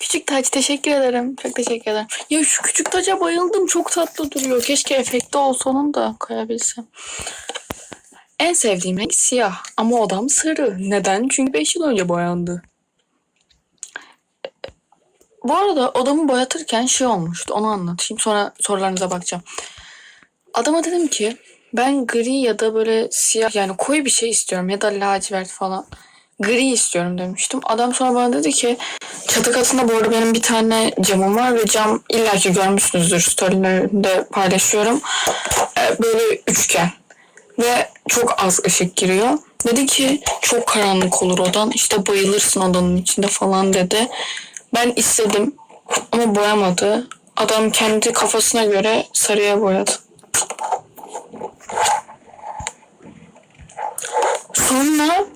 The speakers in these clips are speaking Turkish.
Küçük taç teşekkür ederim. Çok teşekkür ederim. Ya şu küçük taca bayıldım. Çok tatlı duruyor. Keşke efekti olsa onun da koyabilsem. En sevdiğim renk siyah. Ama odam sarı. Neden? Çünkü 5 yıl önce boyandı. Bu arada odamı boyatırken şey olmuştu. Onu anlatayım. Sonra sorularınıza bakacağım. Adama dedim ki ben gri ya da böyle siyah yani koyu bir şey istiyorum ya da lacivert falan. Gri istiyorum demiştim. Adam sonra bana dedi ki çatı katında bu arada benim bir tane camım var ve cam illaki görmüşsünüzdür storylerinde paylaşıyorum. Ee, böyle üçgen ve çok az ışık giriyor. Dedi ki çok karanlık olur odan işte bayılırsın odanın içinde falan dedi. Ben istedim ama boyamadı. Adam kendi kafasına göre sarıya boyadı. Sonra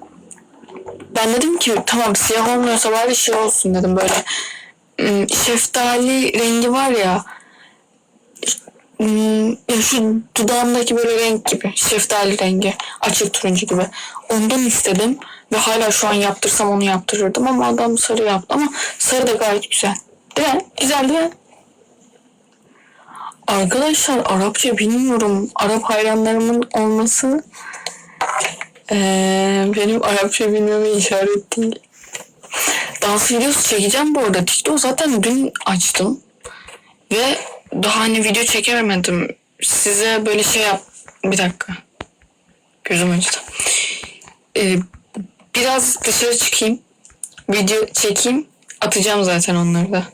ben dedim ki tamam siyah olmuyorsa bari şey olsun dedim böyle ım, şeftali rengi var ya ım, ya şu dudağımdaki böyle renk gibi şeftali rengi açık turuncu gibi ondan istedim ve hala şu an yaptırsam onu yaptırırdım ama adam sarı yaptı ama sarı da gayet güzel değil mi? Güzel değil mi? Arkadaşlar Arapça bilmiyorum. Arap hayranlarımın olması ee, benim Arapça bilmeme işaret değil. Dans videosu çekeceğim bu arada. TikTok zaten dün açtım. Ve daha hani video çekemedim. Size böyle şey yap... Bir dakika. Gözüm acıdı. Ee, biraz dışarı çıkayım. Video çekeyim. Atacağım zaten onları da.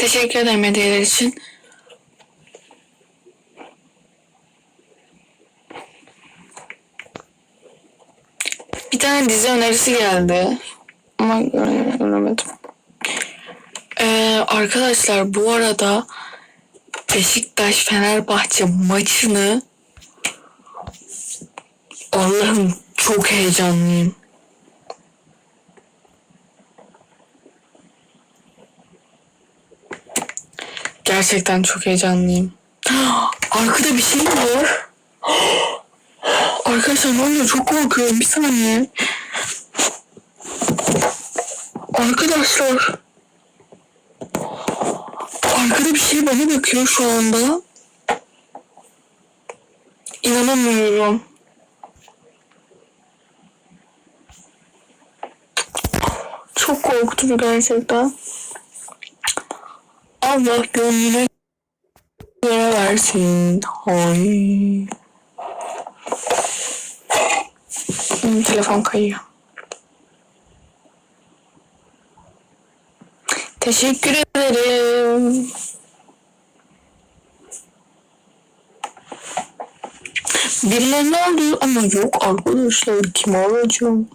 Teşekkür ederim hediyeler için. Bir tane dizi önerisi geldi. Ama göre- göremedim. Ee, arkadaşlar bu arada Beşiktaş Fenerbahçe maçını Allah'ım çok heyecanlıyım. Gerçekten çok heyecanlıyım. Arkada bir şey var? Arkadaşlar ne oluyor? Çok korkuyorum. Bir saniye. Arkadaşlar. Arkada bir şey bana bakıyor şu anda. İnanamıyorum. Çok korkutucu gerçekten. Allah gönlüne göre versin. Hay. Hmm, telefon kayıyor. Teşekkür ederim. Birilerine aldı ama yok arkadaşlar kim alacağım?